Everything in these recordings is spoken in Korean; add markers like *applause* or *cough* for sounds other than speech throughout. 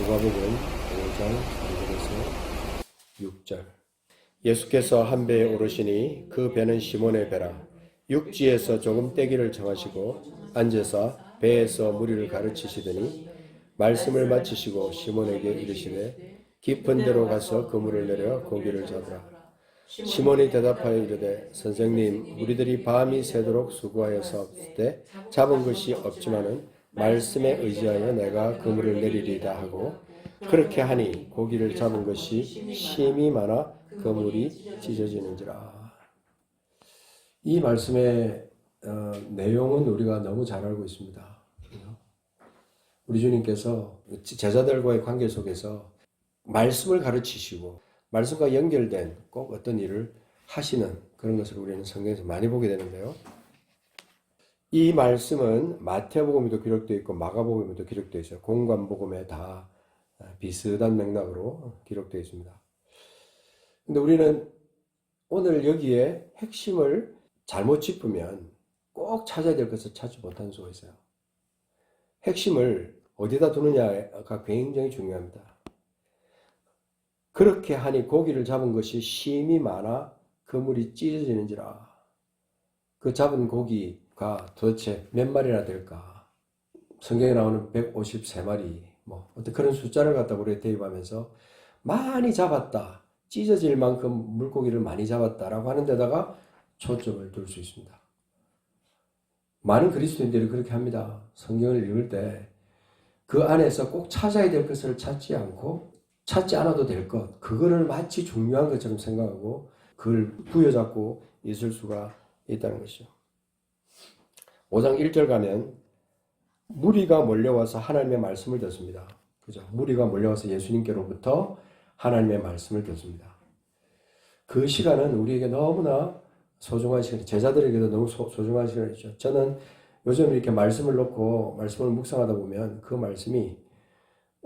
누가복음 5장 3절에서 6절. 예수께서 한 배에 오르시니 그 배는 시몬의 배라. 육지에서 조금 떼기를 정하시고 앉아서 배에서 무리를 가르치시더니 말씀을 마치시고 시몬에게 이르시되 깊은 데로 가서 그물을 내려 고기를 잡으라. 시몬이 대답하여 이르되 선생님 우리들이 밤이 새도록 수고하여서 없을 때 잡은 것이 없지만은 말씀에 의지하여 내가 그물을 내리리다 하고 그렇게 하니 고기를 잡은 것이 심이 많아 그물이 찢어지는지라 이 말씀의 어, 내용은 우리가 너무 잘 알고 있습니다. 우리 주님께서 제자들과의 관계 속에서 말씀을 가르치시고 말씀과 연결된 꼭 어떤 일을 하시는 그런 것을 우리는 성경에서 많이 보게 되는데요. 이 말씀은 마태복음에도 기록되어 있고 마가복음에도 기록되어 있어요. 공관복음에 다 비슷한 맥락으로 기록되어 있습니다. 근데 우리는 오늘 여기에 핵심을 잘못 짚으면 꼭 찾아야 될 것을 찾지 못하는 수가 있어요. 핵심을 어디다 두느냐가 굉장히 중요합니다. 그렇게 하니 고기를 잡은 것이 심이 많아 그물이 찢어지는지라. 그 잡은 고기 가 도대체 몇 마리나 될까? 성경에 나오는 153마리, 뭐, 어떤 그런 숫자를 갖다 우리가 대입하면서 많이 잡았다. 찢어질 만큼 물고기를 많이 잡았다라고 하는 데다가 초점을 둘 수 있습니다. 많은 그리스도인들이 그렇게 합니다. 성경을 읽을 때 그 안에서 꼭 찾아야 될 것을 찾지 않고 찾지 않아도 될 것, 그거를 마치 중요한 것처럼 생각하고 그걸 부여잡고 있을 수가 있다는 것이죠. 5장 1절 가면 무리가 몰려와서 하나님의 말씀을 듣습니다. 그죠? 무리가 몰려와서 예수님께로부터 하나님의 말씀을 듣습니다. 그 시간은 우리에게 너무나 소중한 시간, 제자들에게도 너무 소, 중한 시간이죠. 저는 요즘 이렇게 말씀을 놓고 말씀을 묵상하다 보면 그 말씀이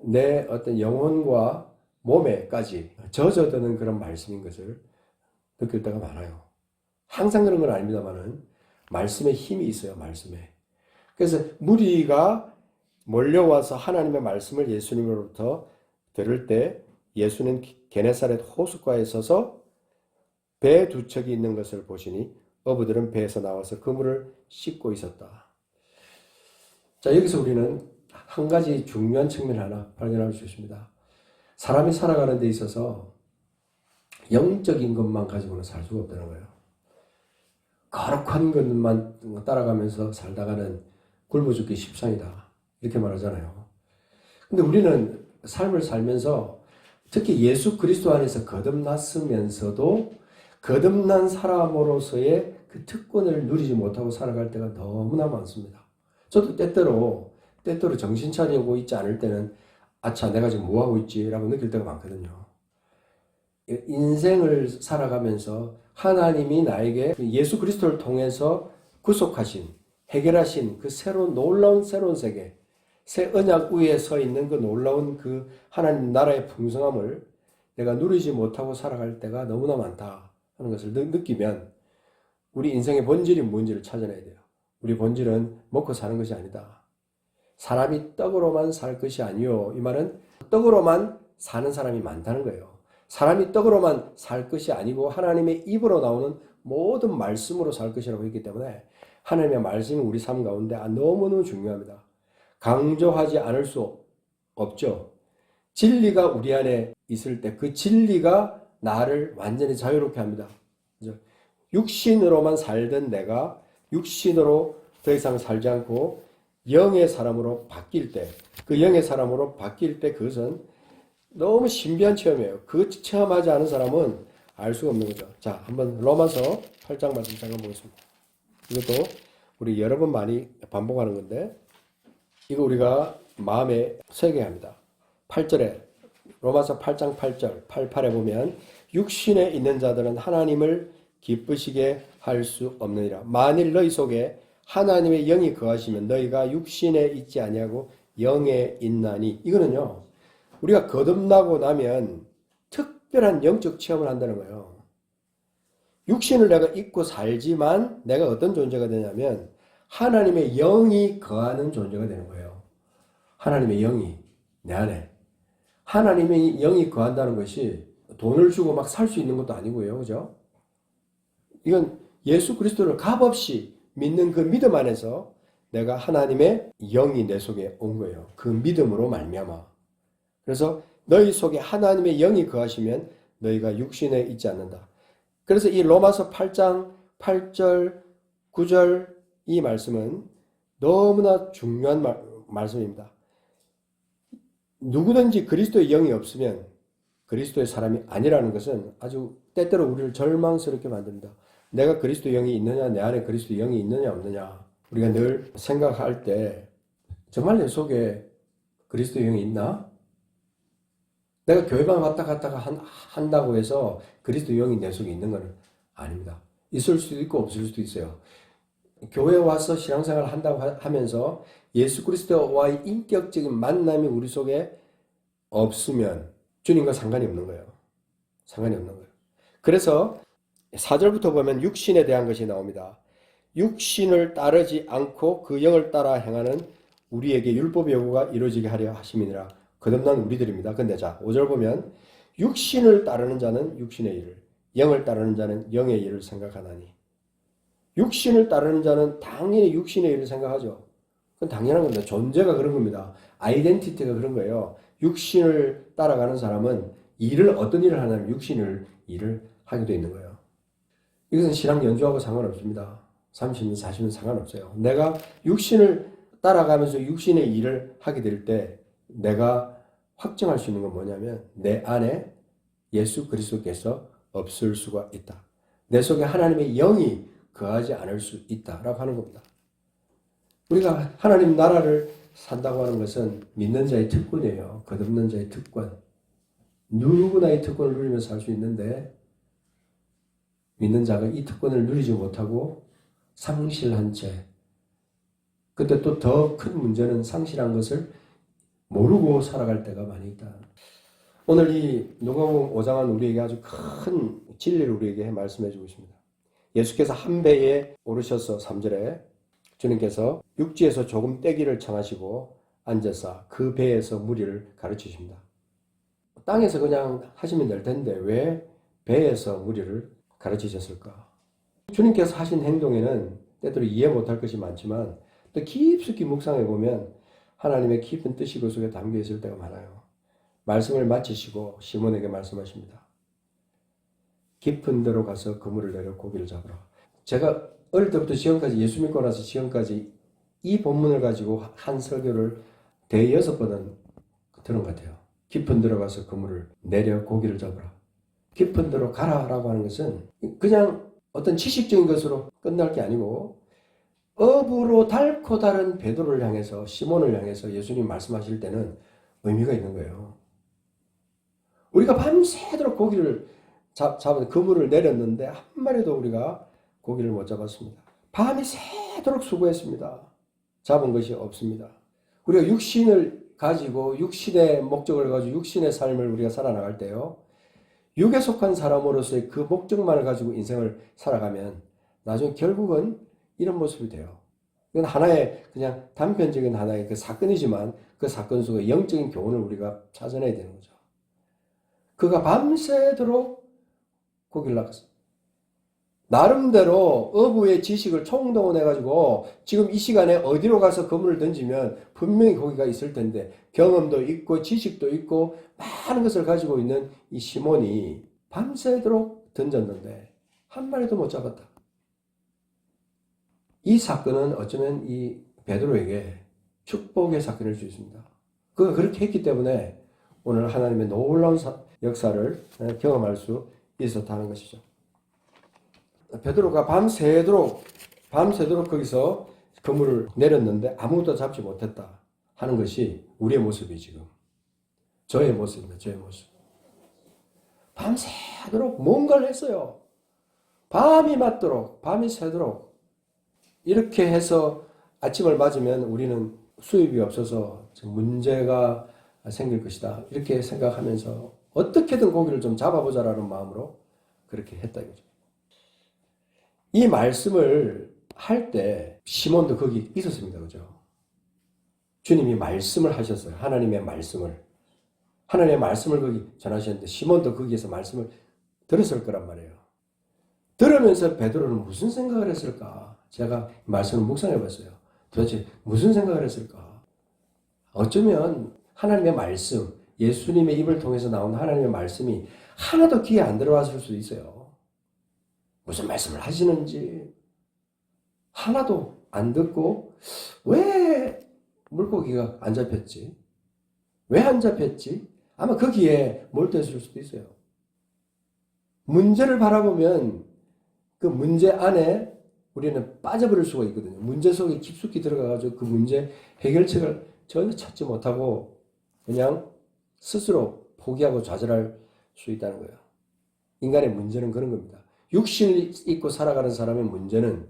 내 어떤 영혼과 몸에까지 젖어드는 그런 말씀인 것을 느낄 때가 많아요. 항상 그런 건 아닙니다만은 말씀에 힘이 있어요, 말씀에. 그래서 무리가 몰려와서 하나님의 말씀을 예수님으로부터 들을 때 예수는 게네사렛 호숫가에 서서 배 두 척이 있는 것을 보시니 어부들은 배에서 나와서 그물을 씻고 있었다. 자, 여기서 우리는 한 가지 중요한 측면 하나 발견할 수 있습니다. 사람이 살아가는 데 있어서 영적인 것만 가지고는 살 수가 없다는 거예요. 거룩한 것만 따라가면서 살다가는 굶어 죽기 십상이다. 이렇게 말하잖아요. 근데 우리는 삶을 살면서 특히 예수 그리스도 안에서 거듭났으면서도 거듭난 사람으로서의 그 특권을 누리지 못하고 살아갈 때가 너무나 많습니다. 저도 때때로, 때때로 정신 차리고 있지 않을 때는 아차, 내가 지금 뭐 하고 있지? 라고 느낄 때가 많거든요. 인생을 살아가면서 하나님이 나에게 예수 그리스도를 통해서 구속하신, 해결하신 그 새로운 놀라운 새로운 세계, 새 언약 위에 서 있는 그 놀라운 그 하나님 나라의 풍성함을 내가 누리지 못하고 살아갈 때가 너무나 많다 하는 것을 느끼면 우리 인생의 본질이 뭔지를 찾아내야 돼요. 우리 본질은 먹고 사는 것이 아니다. 사람이 떡으로만 살 것이 아니요. 이 말은 떡으로만 사는 사람이 많다는 거예요. 사람이 떡으로만 살 것이 아니고 하나님의 입으로 나오는 모든 말씀으로 살 것이라고 했기 때문에 하나님의 말씀이 우리 삶 가운데 너무너무 중요합니다. 강조하지 않을 수 없죠. 진리가 우리 안에 있을 때 그 진리가 나를 완전히 자유롭게 합니다. 육신으로만 살던 내가 육신으로 더 이상 살지 않고 영의 사람으로 바뀔 때, 그 영의 사람으로 바뀔 때 그것은 너무 신비한 체험이에요. 그 체험하지 않은 사람은 알 수가 없는 거죠. 자, 한번 로마서 8장 말씀 잠깐 보겠습니다. 이것도 우리 여러 번 많이 반복하는 건데, 이거 우리가 마음에 새게 합니다. 8절에, 로마서 8장 8절, 88에 보면, 육신에 있는 자들은 하나님을 기쁘시게 할 수 없느니라. 만일 너희 속에 하나님의 영이 거하시면 너희가 육신에 있지 아니하고 영에 있나니 이거는요. 우리가 거듭나고 나면 특별한 영적 체험을 한다는 거예요. 육신을 내가 입고 살지만 내가 어떤 존재가 되냐면 하나님의 영이 거하는 존재가 되는 거예요. 하나님의 영이 내 안에 하나님의 영이 거한다는 것이 돈을 주고 막 살 수 있는 것도 아니고요. 그죠? 이건 예수 그리스도를 값없이 믿는 그 믿음 안에서 내가 하나님의 영이 내 속에 온 거예요. 그 믿음으로 말미암아. 그래서 너희 속에 하나님의 영이 거하시면 너희가 육신에 있지 않는다. 그래서 이 로마서 8장 8절 9절 이 말씀은 너무나 중요한 말, 말씀입니다. 누구든지 그리스도의 영이 없으면 그리스도의 사람이 아니라는 것은 아주 때때로 우리를 절망스럽게 만듭니다. 내가 그리스도 영이 있느냐, 내 안에 그리스도 영이 있느냐, 없느냐. 우리가 늘 생각할 때 정말 내 속에 그리스도 영이 있나? 내가 교회만 왔다 갔다가 한, 한다고 해서 그리스도 영이 내 속에 있는 것은 아닙니다. 있을 수도 있고 없을 수도 있어요. 교회 와서 신앙생활 한다고 하- 하면서 예수 그리스도와의 인격적인 만남이 우리 속에 없으면 주님과 상관이 없는 거예요. 상관이 없는 거예요. 그래서 4절부터 보면 육신에 대한 것이 나옵니다. 육신을 따르지 않고 그 영을 따라 행하는 우리에게 율법의 요구가 이루어지게 하려 하심이니라. 거듭난 우리들입니다. 근데 자, 5절 보면 육신을 따르는 자는 육신의 일을, 영을 따르는 자는 영의 일을 생각하나니. 육신을 따르는 자는 당연히 육신의 일을 생각하죠. 그건 당연한 겁니다. 존재가 그런 겁니다. 아이덴티티가 그런 거예요. 육신을 따라가는 사람은 일을 어떤 일을 하냐면 육신을 일을 하게 돼 있는 거예요. 이것은 신앙 연주하고 상관없습니다. 30년, 40년 상관없어요. 내가 육신을 따라가면서 육신의 일을 하게 될 때 내가 확정할 수 있는 건 뭐냐면 내 안에 예수 그리스도께서 없을 수가 있다. 내 속에 하나님의 영이 거하지 않을 수 있다라고 하는 겁니다. 우리가 하나님 나라를 산다고 하는 것은 믿는 자의 특권이에요. 거듭는 자의 특권. 누구나 이 특권을 누리면서 살 수 있는데 믿는 자가 이 특권을 누리지 못하고 상실한 채 근데 또더 큰 문제는 상실한 것을 모르고 살아갈 때가 많이 있다. 오늘 이 누가복음 5장은 우리에게 아주 큰 진리를 우리에게 말씀해 주고 있습니다. 예수께서 한 배에 오르셔서 3절에 주님께서 육지에서 조금 떼기를 청하시고 앉아서 그 배에서 무리를 가르치십니다. 땅에서 그냥 하시면 될 텐데 왜 배에서 무리를 가르치셨을까? 주님께서 하신 행동에는 때때로 이해 못할 것이 많지만 또 깊숙이 묵상해 보면 하나님의 깊은 뜻이 그 속에 담겨 있을 때가 많아요. 말씀을 마치시고 시몬에게 말씀하십니다. 깊은 데로 가서 그물을 내려 고기를 잡으라. 제가 어릴 때부터 지금까지 예수 믿고 나서 지금까지 이 본문을 가지고 한 설교를 대여섯 번은 들은 것 같아요. 깊은 데로 가서 그물을 내려 고기를 잡으라. 깊은 데로 가라라고 하는 것은 그냥 어떤 지식적인 것으로 끝날 게 아니고 업으로 달고 다른 베드로를 향해서 시몬을 향해서 예수님 말씀하실 때는 의미가 있는 거예요. 우리가 밤새도록 고기를 잡, 잡은 그물을 내렸는데 한 마리도 우리가 고기를 못 잡았습니다. 밤이 새도록 수고했습니다. 잡은 것이 없습니다. 우리가 육신을 가지고 육신의 목적을 가지고 육신의 삶을 우리가 살아나갈 때요. 육에 속한 사람으로서의 그 목적만을 가지고 인생을 살아가면 나중에 결국은 이런 모습이 돼요. 이건 하나의 그냥 단편적인 하나의 그 사건이지만 그 사건 속에 영적인 교훈을 우리가 찾아내야 되는 거죠. 그가 밤새도록 고기를 낚았어요. 나름대로 어부의 지식을 총동원해가지고 지금 이 시간에 어디로 가서 그물을 던지면 분명히 고기가 있을 텐데 경험도 있고 지식도 있고 많은 것을 가지고 있는 이 시몬이 밤새도록 던졌는데 한 마리도 못 잡았다. 이 사건은 어쩌면 이 베드로에게 축복의 사건일 수 있습니다. 그가 그렇게 했기 때문에 오늘 하나님의 놀라운 역사를 경험할 수 있었다는 것이죠. 베드로가 밤새도록 밤새도록 거기서 그물을 내렸는데 아무것도 잡지 못했다 하는 것이 우리의 모습이 지금 저의 모습입니다. 저의 모습. 밤새도록 뭔가를 했어요. 밤이 맞도록 밤이 새도록 이렇게 해서 아침을 맞으면 우리는 수입이 없어서 문제가 생길 것이다. 이렇게 생각하면서 어떻게든 고기를 좀 잡아보자라는 마음으로 그렇게 했다. 이 말씀을 할 때 시몬도 거기 있었습니다. 그죠? 주님이 말씀을 하셨어요. 하나님의 말씀을. 하나님의 말씀을 거기 전하셨는데 시몬도 거기에서 말씀을 들었을 거란 말이에요. 들으면서 베드로는 무슨 생각을 했을까? 제가 말씀을 묵상해 봤어요. 도대체 무슨 생각을 했을까? 어쩌면 하나님의 말씀, 예수님의 입을 통해서 나온 하나님의 말씀이 하나도 귀에 안 들어왔을 수도 있어요. 무슨 말씀을 하시는지 하나도 안 듣고 왜 물고기가 안 잡혔지? 왜 안 잡혔지? 아마 거기에 몰두했을 수도 있어요. 문제를 바라보면 그 문제 안에 우리는 빠져버릴 수가 있거든요. 문제 속에 깊숙이 들어가가지고 그 문제 해결책을 전혀 찾지 못하고 그냥 스스로 포기하고 좌절할 수 있다는 거예요. 인간의 문제는 그런 겁니다. 육신을 입고 살아가는 사람의 문제는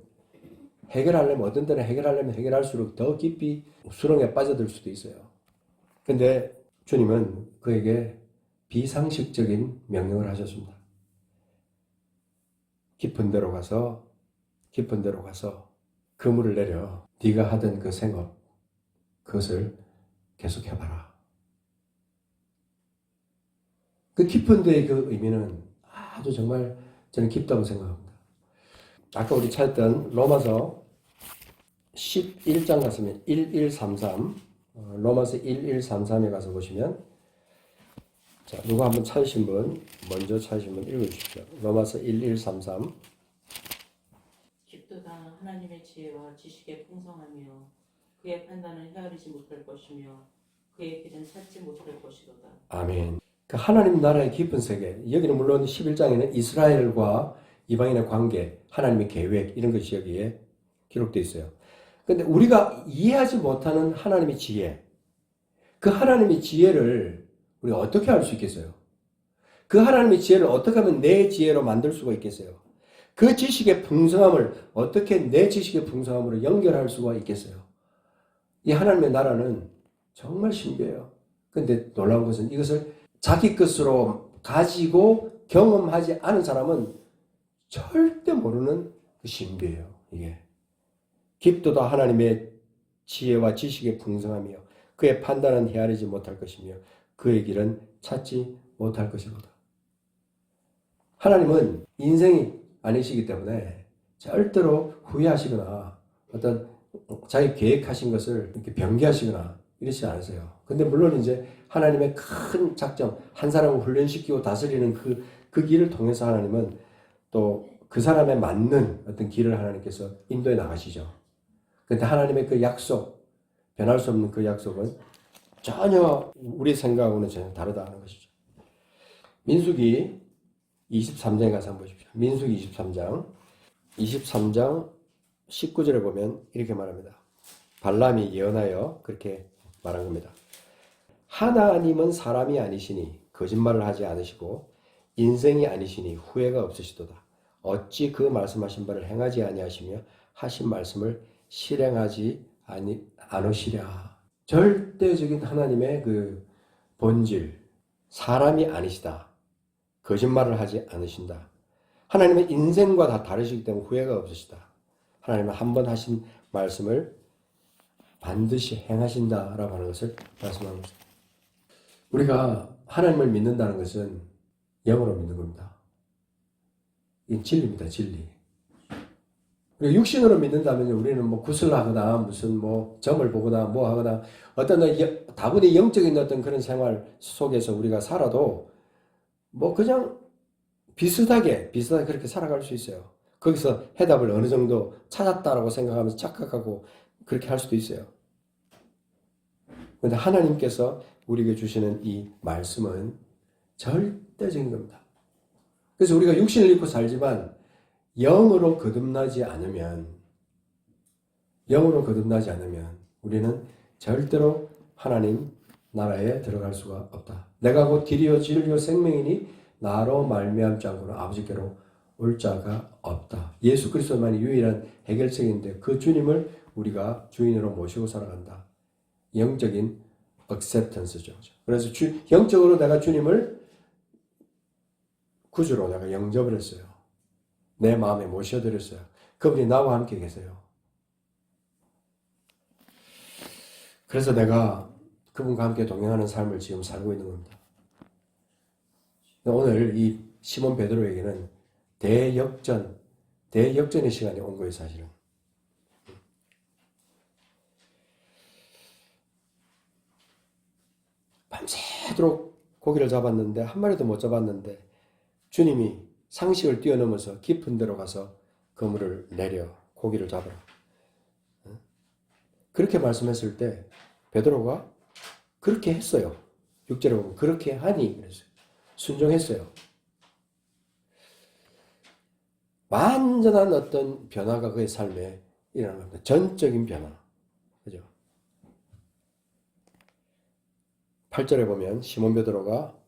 해결하려면 어떤 때는 해결하려면 해결할수록 더 깊이 수렁에 빠져들 수도 있어요. 근데 주님은 그에게 비상식적인 명령을 하셨습니다. 깊은 데로 가서 깊은 데로 가서 그물을 내려 네가 하던 그 생업 그것을 계속 해봐라. 그 깊은 데의 그 의미는 아주 정말 저는 깊다고 생각합니다. 아까 우리 찾았던 로마서 11장 갔으면 1133 어, 로마서 1133에 가서 보시면 자 누가 한번 찾으신 분 먼저 찾으신 분 읽어주십시오. 로마서 1133 깊도다 하나님의 지혜와 지식에 풍성하며 그의 판단은 헤아리지 못할 것이며 그의 길은 찾지 못할 것이로다. 아멘. 그 하나님 나라의 깊은 세계 여기는 물론 11장에는 이스라엘과 이방인의 관계, 하나님의 계획 이런 것이 여기에 기록되어 있어요. 근데 우리가 이해하지 못하는 하나님의 지혜, 그 하나님의 지혜를 우리가 어떻게 알 수 있겠어요? 그 하나님의 지혜를 어떻게 하면 내 지혜로 만들 수가 있겠어요? 그 지식의 풍성함을 어떻게 내 지식의 풍성함으로 연결할 수가 있겠어요? 이 하나님의 나라는 정말 신비해요. 근데 놀라운 것은 이것을 자기 것으로 가지고 경험하지 않은 사람은 절대 모르는 그 신비예요. 이게 깊도다 하나님의 지혜와 지식의 풍성하며 그의 판단은 헤아리지 못할 것이며 그의 길은 찾지 못할 것이로다. 하나님은 인생이 아니시기 때문에 절대로 후회하시거나 어떤 자기 계획하신 것을 이렇게 변개하시거나 이러지 않으세요. 근데 물론 이제 하나님의 큰 작정, 한 사람을 훈련시키고 다스리는 그, 그 길을 통해서 하나님은 또 그 사람에 맞는 어떤 길을 하나님께서 인도해 나가시죠. 근데 하나님의 그 약속, 변할 수 없는 그 약속은 전혀 우리 생각하고는 전혀 다르다는 것이죠. 민수기 23장에 가서 한번 보십시오. 민수기 23장. 23장 19절에 보면 이렇게 말합니다. 발람이 예언하여 그렇게 말한 겁니다. 하나님은 사람이 아니시니 거짓말을 하지 않으시고 인생이 아니시니 후회가 없으시도다. 어찌 그 말씀하신 바를 행하지 아니하시며 하신 말씀을 실행하지 아니 않으시랴. 절대적인 하나님의 그 본질 사람이 아니시다. 거짓말을 하지 않으신다. 하나님의 인생과 다 다르시기 때문에 후회가 없으시다. 하나님은 한 번 하신 말씀을 반드시 행하신다라고 하는 것을 거죠. 우리가 하나님을 믿는다는 것은 영으로 믿는 겁니다. 이 진리입니다, 진리. 우리가 육신으로 믿는다면 우리는 뭐 구슬 하거나 무슨 뭐 점을 보거나 뭐 하거나 어떤 다분히 영적인 어떤 그런 생활 속에서 우리가 살아도 뭐 그냥 비슷하게 비슷하게 그렇게 살아갈 수 있어요. 거기서 해답을 어느 정도 찾았다라고 생각하면서 착각하고 그렇게 할 수도 있어요. 그런데 하나님께서 우리에게 주시는 이 말씀은 절대적인 겁니다. 그래서 우리가 육신을 입고 살지만 영으로 거듭나지 않으면 영으로 거듭나지 않으면 우리는 절대로 하나님 나라에 들어갈 수가 없다. 내가 곧 길이요 진리요 생명이니 나로 말미암지 않고는 아버지께로 올 자가 없다. 예수 그리스도만이 유일한 해결책인데 그 주님을 우리가 주인으로 모시고 살아간다. 영적인 acceptance죠. 그래서 주, 영적으로 내가 주님을 구주로 내가 영접을 했어요. 내 마음에 모셔드렸어요. 그분이 나와 함께 계세요. 그래서 내가 그분과 함께 동행하는 삶을 지금 살고 있는 겁니다. 오늘 이 시몬 베드로에게는 대역전, 대역전의 시간이 온 거예요, 사실은. 밤새도록 고기를 잡았는데 한 마리도 못 잡았는데 주님이 상식을 뛰어넘어서 깊은 데로 가서 그물을 내려 고기를 잡으라. 어? 그렇게 말씀했을 때 베드로가 그렇게 했어요. 6절에 보면 그렇게 하니 그랬어요. 순종했어요. 완전한 어떤 변화가 그의 삶에 일어난 겁니다. 전적인 변화. 그죠? 8절에 보면 시몬 베드로가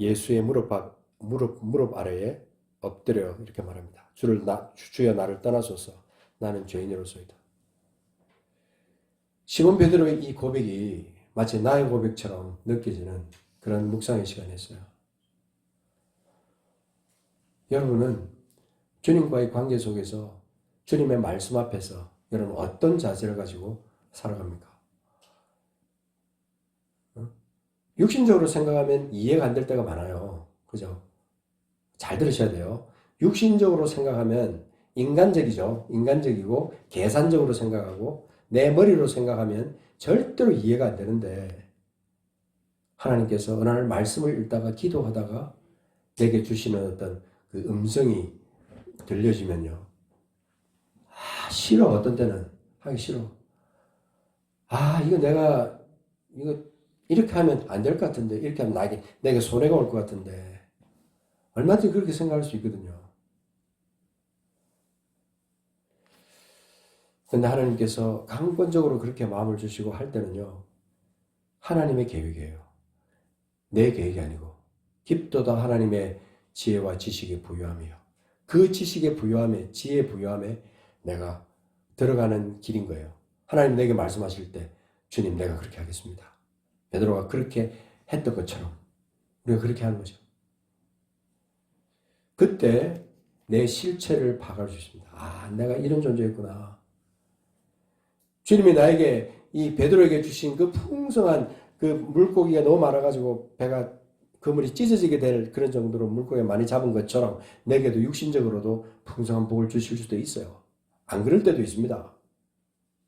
예수의 무릎, 앞- 무릎, 무릎 아래에 엎드려 이렇게 말합니다. 주를 나, 주여 나를 떠나소서 나는 죄인으로서이다. 시몬 베드로의 이 고백이 마치 나의 고백처럼 느껴지는 그런 묵상의 시간이었어요. 여러분은 주님과의 관계 속에서 주님의 말씀 앞에서 여러분 어떤 자세를 가지고 살아갑니까? 어? 육신적으로 생각하면 이해가 안 될 때가 많아요. 그죠? 잘 들으셔야 돼요. 육신적으로 생각하면 인간적이죠. 인간적이고 계산적으로 생각하고 내 머리로 생각하면 절대로 이해가 안 되는데 하나님께서 어느 날 말씀을 읽다가 기도하다가 내게 주시는 어떤 그 음성이 들려지면요. 아, 싫어. 어떤 때는 하기 싫어. 아, 이거 내가 이거 이렇게 하면 안 될 것 같은데 이렇게 하면 나에게 내게 손해가 올 것 같은데 얼마든지 그렇게 생각할 수 있거든요. 근데 하나님께서 강권적으로 그렇게 마음을 주시고 할 때는요. 하나님의 계획이에요. 내 계획이 아니고 깊도다 하나님의 지혜와 지식의 부유함이요. 그 지식의 부유함에 지혜의 부유함에 내가 들어가는 길인 거예요. 하나님 내게 말씀하실 때 주님 내가 그렇게 하겠습니다. 베드로가 그렇게 했던 것처럼 우리가 그렇게 하는 거죠. 그때 내 실체를 있습니다. 아, 내가 이런 존재였구나. 주님이 나에게 이 베드로에게 주신 그 풍성한 그 물고기가 너무 많아가지고 배가 그물이 찢어지게 될 그런 정도로 물고기가 많이 잡은 것처럼 내게도 육신적으로도 풍성한 복을 주실 수도 있어요. 안 그럴 때도 있습니다.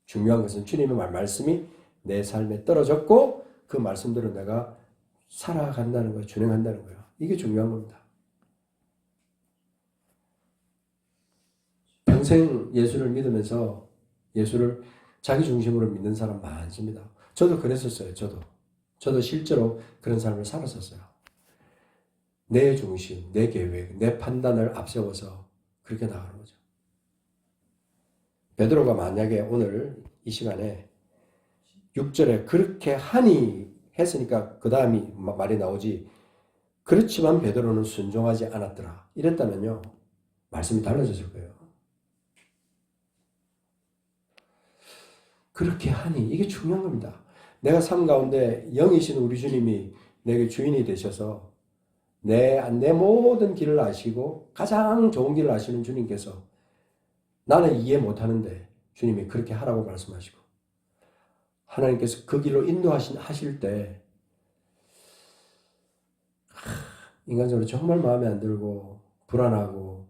중요한 것은 주님의 말, 말씀이 내 삶에 떨어졌고 그 말씀대로 내가 살아간다는 거예요. 준행한다는 거예요. 이게 중요한 겁니다. 평생 예수를 믿으면서 예수를 자기 중심으로 믿는 사람 많습니다. 저도 그랬었어요. 저도. 저도 실제로 그런 삶을 살았었어요. 내 중심, 내 계획, 내 판단을 앞세워서 그렇게 나가는 거죠. 베드로가 만약에 오늘 이 시간에 6절에 그렇게 하니 했으니까 그 다음이 말이 나오지. 그렇지만 베드로는 순종하지 않았더라. 이랬다면요. 말씀이 달라졌을 거예요. 그렇게 하니 이게 중요한 겁니다. 내가 삶 가운데 영이신 우리 주님이 내게 주인이 되셔서 내, 내 모든 길을 아시고 가장 좋은 길을 아시는 주님께서 나는 이해 못하는데 주님이 그렇게 하라고 말씀하시고 하나님께서 그 길로 인도하신 하실 때 하, 인간적으로 정말 마음에 안 들고 불안하고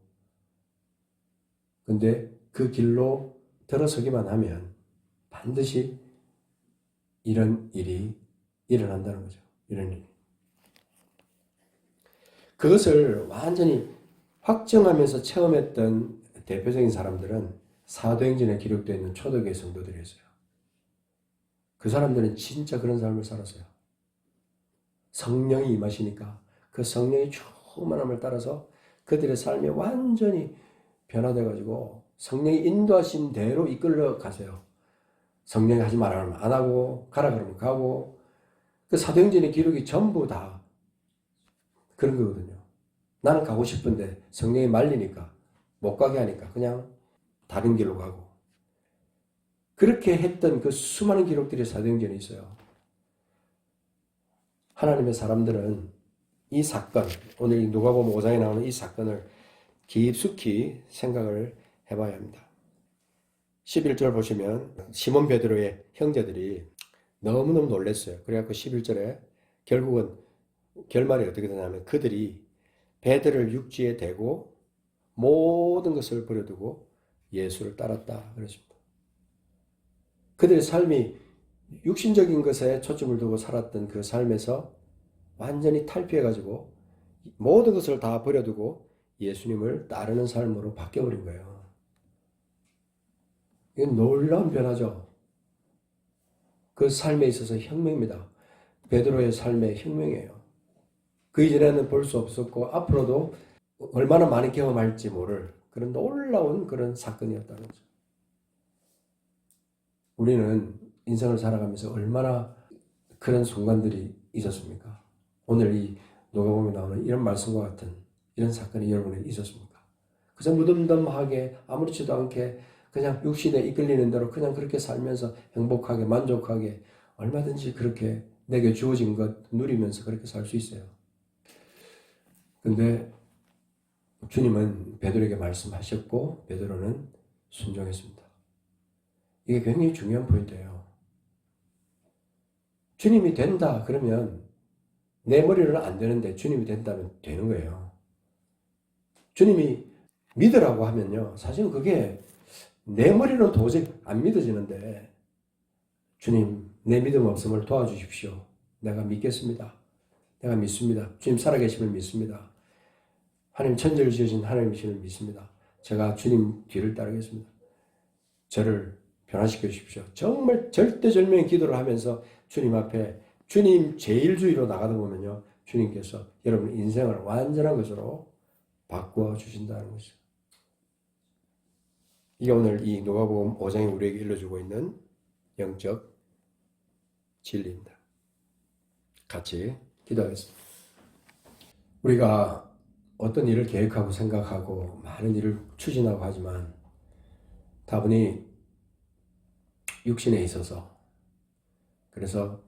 근데 그 길로 들어서기만 하면 반드시 이런 일이 일어난다는 거죠. 이런 일이. 그것을 완전히 확정하면서 체험했던 대표적인 사람들은 사도행전에 기록되어 있는 초대교회 성도들이었어요. 그 사람들은 진짜 그런 삶을 살았어요. 성령이 임하시니까 그 성령의 충만함을 따라서 그들의 삶이 완전히 변화돼 가지고 성령이 인도하신 대로 이끌려 가세요. 성령이 하지 말라 그러면 안 하고 가라 그러면 가고 그 사도행전의 기록이 전부 다 그런 거거든요. 나는 가고 싶은데 성령이 말리니까 못 가게 하니까 그냥 다른 길로 가고 그렇게 했던 그 수많은 기록들이 사도행전에 있어요. 하나님의 사람들은 이 사건, 오늘 누가복음 5장에 나오는 이 사건을 깊숙이 생각을 해봐야 합니다. 11절 보시면 시몬 베드로의 형제들이 너무너무 놀랐어요. 그래갖고 11절에 결국은 결말이 어떻게 되냐면 그들이 배들을 육지에 대고 모든 것을 버려두고 예수를 따랐다 그랬습니다. 그들의 삶이 육신적인 것에 초점을 두고 살았던 그 삶에서 완전히 탈피해가지고 모든 것을 다 버려두고 예수님을 따르는 삶으로 바뀌어버린 거예요. 이건 놀라운 변화죠. 그 삶에 있어서 혁명입니다. 베드로의 삶의 혁명이에요. 그 이전에는 볼 수 없었고 앞으로도 얼마나 많이 경험할지 모를 그런 놀라운 그런 사건이었다는 거죠. 우리는 인생을 살아가면서 얼마나 그런 순간들이 있었습니까? 오늘 이 녹아보면 나오는 이런 말씀과 같은 이런 사건이 여러분에게 있었습니까? 그저 무덤덤하게 아무렇지도 않게 그냥 육신에 이끌리는 대로 그냥 그렇게 살면서 행복하게 만족하게 얼마든지 그렇게 내게 주어진 것 누리면서 그렇게 살 수 있어요. 근데 주님은 베드로에게 말씀하셨고 베드로는 순종했습니다. 이게 굉장히 중요한 포인트예요. 주님이 된다 그러면 내 머리는 안 되는데 주님이 된다면 되는 거예요. 주님이 믿으라고 하면요. 사실은 그게 내 머리는 도저히 안 믿어지는데 주님 내 믿음 없음을 도와주십시오. 내가 믿겠습니다. 내가 믿습니다. 주님 살아계심을 믿습니다. 하나님 천지를 지으신 하나님이심을 믿습니다. 제가 주님 뒤를 따르겠습니다. 저를 변화시켜 주십시오. 정말 절대절명의 기도를 하면서 주님 앞에 주님 제일주의로 나가다 보면요. 주님께서 여러분 인생을 완전한 것으로 바꾸어 주신다는 것이죠. 이게 오늘 이 누가복음 5장이 우리에게 일러주고 있는 영적 진리입니다. 같이 기도하겠습니다. 우리가 어떤 일을 계획하고 생각하고 많은 일을 추진하고 하지만 다분히 육신에 있어서 그래서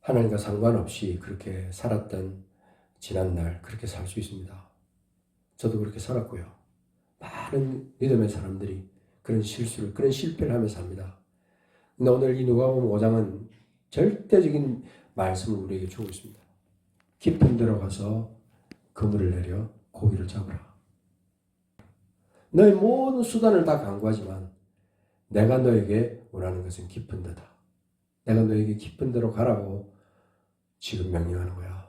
하나님과 상관없이 그렇게 살았던 지난날 그렇게 살 수 있습니다. 저도 그렇게 살았고요. 많은 믿음의 사람들이 그런 실수를 그런 실패를 하며 삽니다. 근데 오늘 이 누가복음 5장은 절대적인 말씀을 우리에게 주고 있습니다. 깊은 데로 가서 그물을 내려 고기를 잡으라. 너의 모든 수단을 다 강구하지만 내가 너에게 원하는 것은 깊은 데다. 내가 너에게 깊은 데로 가라고 지금 명령하는 거야.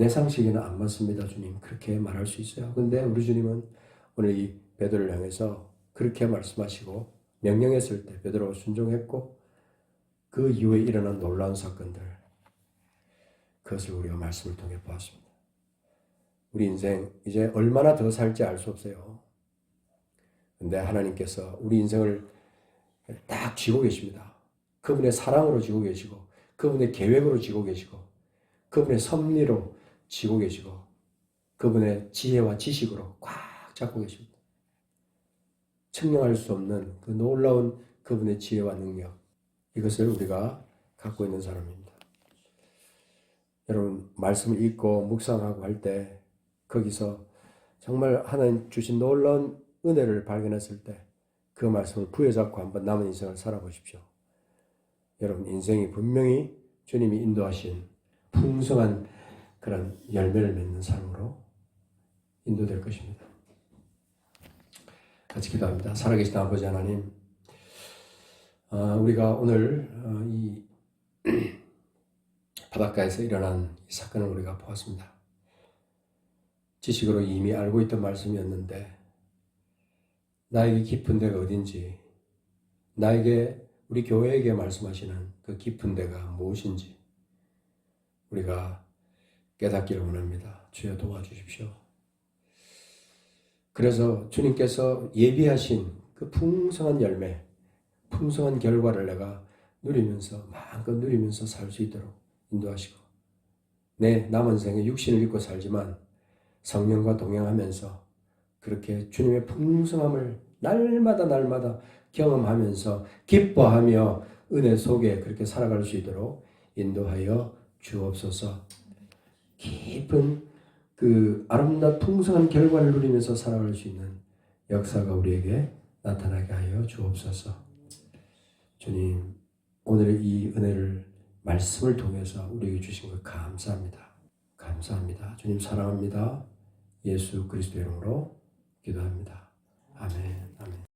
내 상식에는 안 맞습니다, 주님. 그렇게 말할 수 있어요. 근데 우리 주님은 오늘 이 베드로를 향해서 그렇게 말씀하시고 명령했을 때 베드로가 순종했고 그 이후에 일어난 놀라운 사건들 그것을 우리가 말씀을 통해 보았습니다. 우리 인생 이제 얼마나 더 살지 알 수 없어요. 근데 하나님께서 우리 인생을 딱 쥐고 계십니다. 그분의 사랑으로 쥐고 계시고, 그분의 계획으로 쥐고 계시고, 그분의 섭리로 쥐고 계시고, 그분의 지혜와 지식으로 꽉 잡고 계십니다. 측량할 수 없는 그 놀라운 그분의 지혜와 능력, 이것을 우리가 갖고 있는 사람입니다. 여러분, 말씀을 읽고 묵상하고 할 때, 거기서 정말 하나님 주신 놀라운 은혜를 발견했을 때, 그 말씀을 부여잡고 한번 남은 인생을 살아보십시오. 여러분, 인생이 분명히 주님이 인도하신 풍성한 그런 열매를 맺는 삶으로 인도될 것입니다. 같이 기도합니다. 살아계신 아버지 하나님, 어, 우리가 오늘 어, 이 *clears throat* 바닷가에서 일어난 이 사건을 우리가 보았습니다. 지식으로 이미 알고 있던 말씀이었는데 나에게 깊은 데가 어딘지 나에게 우리 교회에게 말씀하시는 그 깊은 데가 무엇인지 우리가 깨닫기를 원합니다. 주여 도와주십시오. 그래서 주님께서 예비하신 그 풍성한 열매, 풍성한 결과를 내가 누리면서 마음껏 누리면서 살 수 있도록 인도하시고 내 남은 생에 육신을 입고 살지만 성령과 동행하면서 그렇게 주님의 풍성함을 날마다 날마다 경험하면서 기뻐하며 은혜 속에 그렇게 살아갈 수 있도록 인도하여 주옵소서. 깊은 그 아름답 풍성한 결과를 누리면서 살아갈 수 있는 역사가 우리에게 나타나게 하여 주옵소서. 주님, 오늘 이 은혜를 말씀을 통해서 우리에게 주신 것 감사합니다. 감사합니다. 주님 사랑합니다. 예수 그리스도 이름으로 기도합니다. 아멘. 아멘.